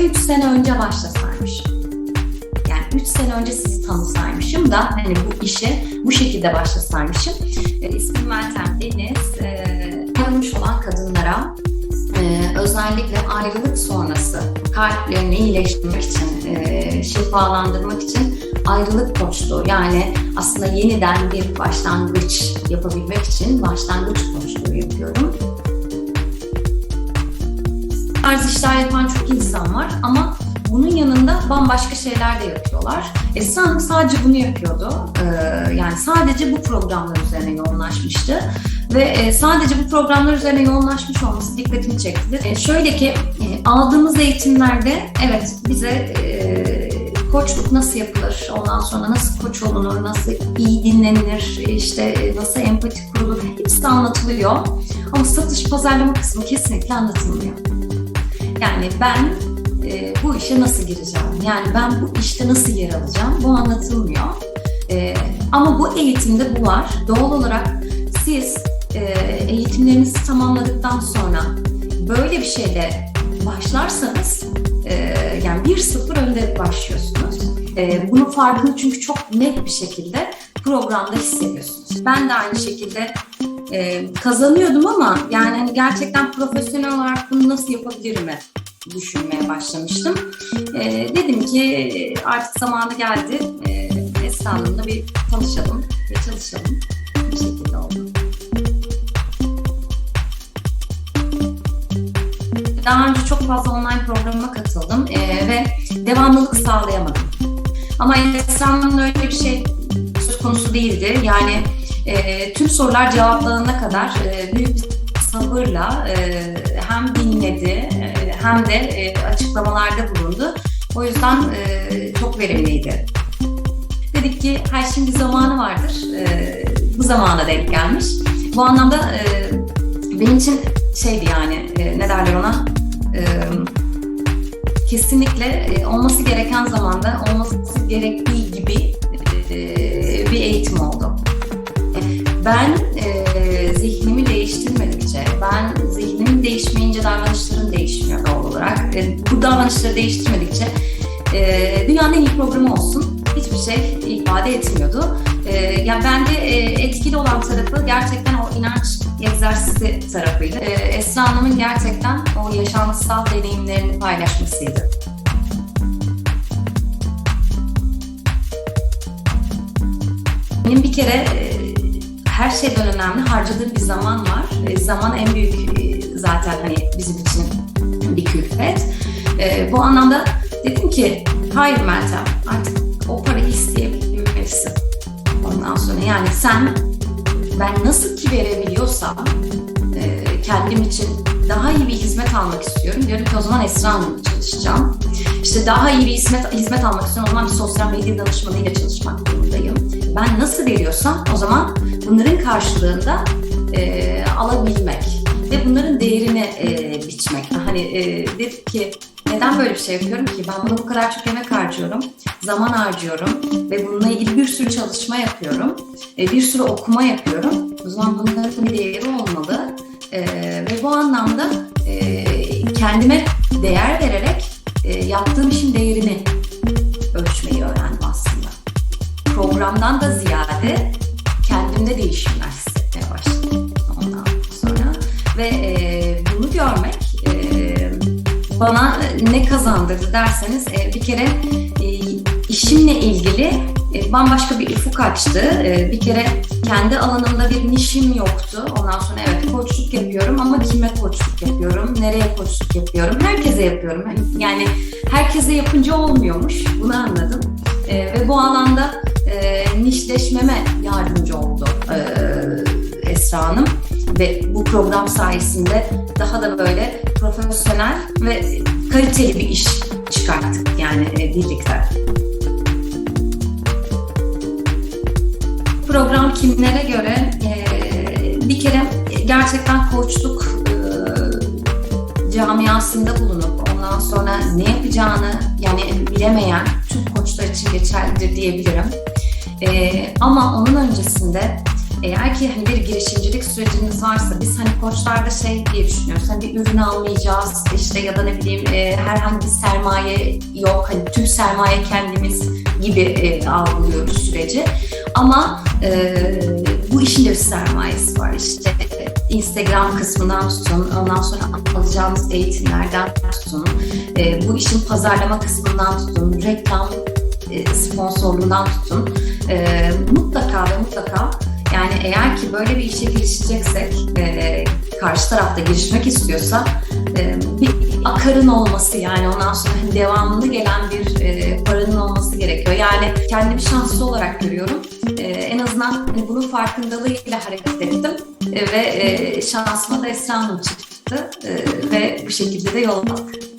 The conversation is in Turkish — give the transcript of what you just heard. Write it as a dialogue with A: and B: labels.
A: işe 3 sene önce başlasaymışım. Yani 3 sene önce sizi tanısaymışım da hani bu işe bu şekilde başlasaymışım. E, ismim Meltem Deniz. E, ayrılmış olan kadınlara e, özellikle ayrılık sonrası kalplerini iyileştirmek için, e, şifalandırmak için ayrılık koçluğu yani aslında yeniden bir başlangıç yapabilmek için başlangıç koçluğu yapıyorum. Tarz işler yapan çok insan var ama bunun yanında bambaşka şeyler de yapıyorlar. Esra Hanım sadece bunu yapıyordu. Ee, yani sadece bu programlar üzerine yoğunlaşmıştı. Ve e, sadece bu programlar üzerine yoğunlaşmış olması dikkatimi çekti. E, şöyle ki e, aldığımız eğitimlerde evet bize e, koçluk nasıl yapılır, ondan sonra nasıl koç olunur, nasıl iyi dinlenilir, işte e, nasıl empati kurulur hepsi anlatılıyor. Ama satış pazarlama kısmı kesinlikle anlatılmıyor. Yani ben e, bu işe nasıl gireceğim? Yani ben bu işte nasıl yer alacağım? Bu anlatılmıyor. E, ama bu eğitimde bu var. Doğal olarak siz e, eğitimlerinizi tamamladıktan sonra böyle bir şeyle başlarsanız e, yani bir sıfır önde başlıyorsunuz. E, bunun farkını çünkü çok net bir şekilde programda hissediyorsunuz. Ben de aynı şekilde e, kazanıyordum ama yani hani gerçekten profesyonel olarak bunu nasıl yapabilirim düşünmeye başlamıştım. E, dedim ki artık zamanı geldi. E, Esra bir tanışalım ve çalışalım. Bu şekilde oldu. Daha önce çok fazla online programa katıldım e, ve devamlılık sağlayamadım. Ama Esra öyle bir şey söz konusu değildi. Yani e, tüm sorular cevaplanana kadar e, büyük bir sabırla e, hem dinledi e, hem de e, açıklamalarda bulundu. O yüzden e, çok verimliydi. Dedik ki her şeyin bir zamanı vardır. E, bu zamana denk gelmiş. Bu anlamda e, benim için şeydi yani e, ne derler ona e, kesinlikle e, olması gereken zamanda olması gerektiği gibi Ben e, zihnimi değiştirmedikçe, ben zihnim değişmeyince davranışlarım değişmiyor doğal olarak. E, bu davranışları değiştirmedikçe e, dünyanın en iyi programı olsun hiçbir şey ifade etmiyordu. E, yani bende e, etkili olan tarafı gerçekten o inanç egzersizi tarafıydı. E, Esra Hanım'ın gerçekten o yaşamsal deneyimlerini paylaşmasıydı. Benim bir kere e, her şeyden önemli harcadığım bir zaman var. E, zaman en büyük e, zaten hani bizim için bir külfet. E, bu anlamda dedim ki hayır Meltem artık o parayı isteyebilmelisin. Ondan sonra yani sen ben nasıl ki verebiliyorsam e, kendim için daha iyi bir hizmet almak istiyorum. Diyorum ki o zaman Esra Hanım'la çalışacağım. İşte daha iyi bir hizmet, hizmet almak istiyorum. O zaman bir sosyal medya danışmanıyla çalışmak durumundayım. Ben nasıl veriyorsam o zaman bunların karşılığında e, alabilmek ve bunların değerini e, biçmek. Hani e, dedik ki neden böyle bir şey yapıyorum ki? Ben buna bu kadar çok emek harcıyorum, zaman harcıyorum ve bununla ilgili bir sürü çalışma yapıyorum, e, bir sürü okuma yapıyorum. O zaman bunların bir değeri olmalı e, ve bu anlamda e, kendime değer vererek e, yaptığım işin değerini ölçmeyi öğrendim aslında. Programdan da ziyade kendimde değişimler hissetmeye başladım ondan sonra ve e, bunu görmek e, bana ne kazandırdı derseniz e, bir kere e, işimle ilgili e, bambaşka bir ufuk açtı. E, bir kere kendi alanımda bir nişim yoktu. Ondan sonra evet koçluk yapıyorum ama kime koçluk yapıyorum, nereye koçluk yapıyorum, herkese yapıyorum. Yani herkese yapınca olmuyormuş, bunu anladım. E, ve bu alanda e, nişleşmeme yardımcı oldu e, Esra Hanım. Ve bu program sayesinde daha da böyle profesyonel ve kaliteli bir iş çıkarttık yani e, birlikte. Program kimlere göre? E, bir kere gerçekten koçluk e, camiasında bulunup ondan sonra ne yapacağını yani bilemeyen tüm koçlar için geçerlidir diyebilirim. E, ama onun öncesinde eğer ki hani bir girişimcilik süreciniz varsa biz hani koçlarda şey diye düşünüyoruz. Hani bir ürün almayacağız işte ya da ne bileyim e, herhangi bir sermaye yok. Hani tüm sermaye kendimiz gibi e, algılıyoruz süreci. Ama e, bu işin de bir sermayesi var işte. Instagram kısmından tutun, ondan sonra alacağımız eğitimlerden tutun, e, bu işin pazarlama kısmından tutun, reklam e, sponsorluğundan tutun. E, mutlaka ve mutlaka yani eğer ki böyle bir işe girişeceksek, e, karşı tarafta girişmek istiyorsa e, bir akarın olması yani ondan sonra hani devamında gelen bir e, paranın olması gerekiyor. Yani kendimi şanslı olarak görüyorum. E, en azından hani bunun farkındalığıyla hareket ettim E, ve e, şansıma da Esra çıktı E, ve bu şekilde de yol aldık.